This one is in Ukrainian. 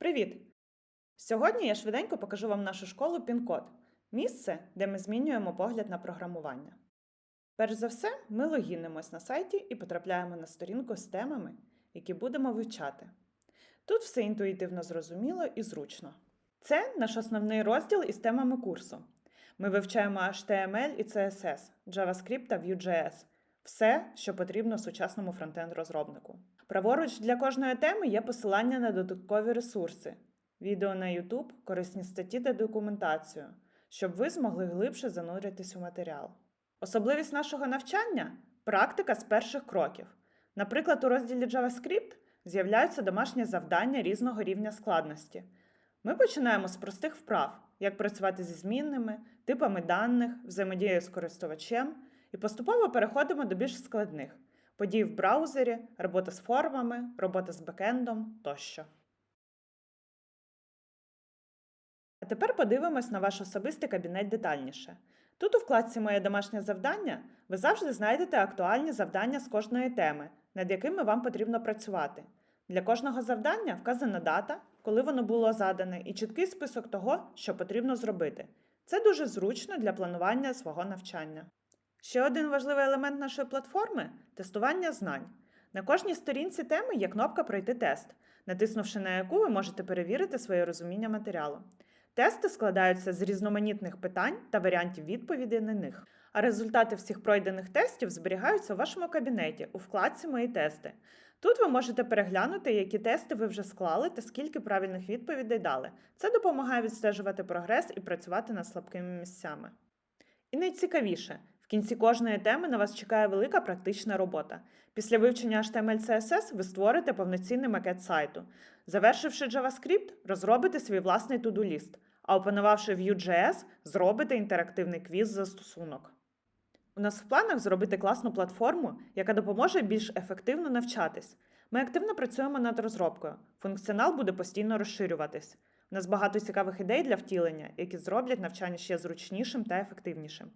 Привіт! Сьогодні я швиденько покажу вам нашу школу Пін-код місце, де ми змінюємо погляд на програмування. Перш за все, ми логінимось на сайті і потрапляємо на сторінку з темами, які будемо вивчати. Тут все інтуїтивно зрозуміло і зручно. Це наш основний розділ із темами курсу. Ми вивчаємо HTML і CSS, JavaScript та Vue.js – все, що потрібно сучасному фронтенд-розробнику. Праворуч для кожної теми є посилання на додаткові ресурси, відео на YouTube, корисні статті та документацію, щоб ви змогли глибше зануритись у матеріал. Особливість нашого навчання практика з перших кроків. Наприклад, у розділі JavaScript з'являються домашні завдання різного рівня складності. Ми починаємо з простих вправ, як працювати зі змінними, типами даних, взаємодією з користувачем, і поступово переходимо до більш складних подій в браузері, робота з формами, робота з бекендом тощо. А тепер подивимось на ваш особистий кабінет детальніше. Тут у вкладці Моє домашнє завдання ви завжди знайдете актуальні завдання з кожної теми, над якими вам потрібно працювати. Для кожного завдання вказана дата, коли воно було задане, і чіткий список того, що потрібно зробити. Це дуже зручно для планування свого навчання. Ще один важливий елемент нашої платформи тестування знань. На кожній сторінці теми є кнопка Пройти тест, натиснувши на яку ви можете перевірити своє розуміння матеріалу. Тести складаються з різноманітних питань та варіантів відповідей на них. А результати всіх пройдених тестів зберігаються у вашому кабінеті у вкладці Мої тести. Тут ви можете переглянути, які тести ви вже склали та скільки правильних відповідей дали. Це допомагає відстежувати прогрес і працювати над слабкими місцями. І найцікавіше, кінці кожної теми на вас чекає велика практична робота. Після вивчення HTML CSS ви створите повноцінний макет сайту. Завершивши JavaScript, розробите свій власний to-do-ліст, а опанувавши Vue.js, зробите інтерактивний квіз застосунок. У нас в планах зробити класну платформу, яка допоможе більш ефективно навчатись. Ми активно працюємо над розробкою. Функціонал буде постійно розширюватись. У нас багато цікавих ідей для втілення, які зроблять навчання ще зручнішим та ефективнішим.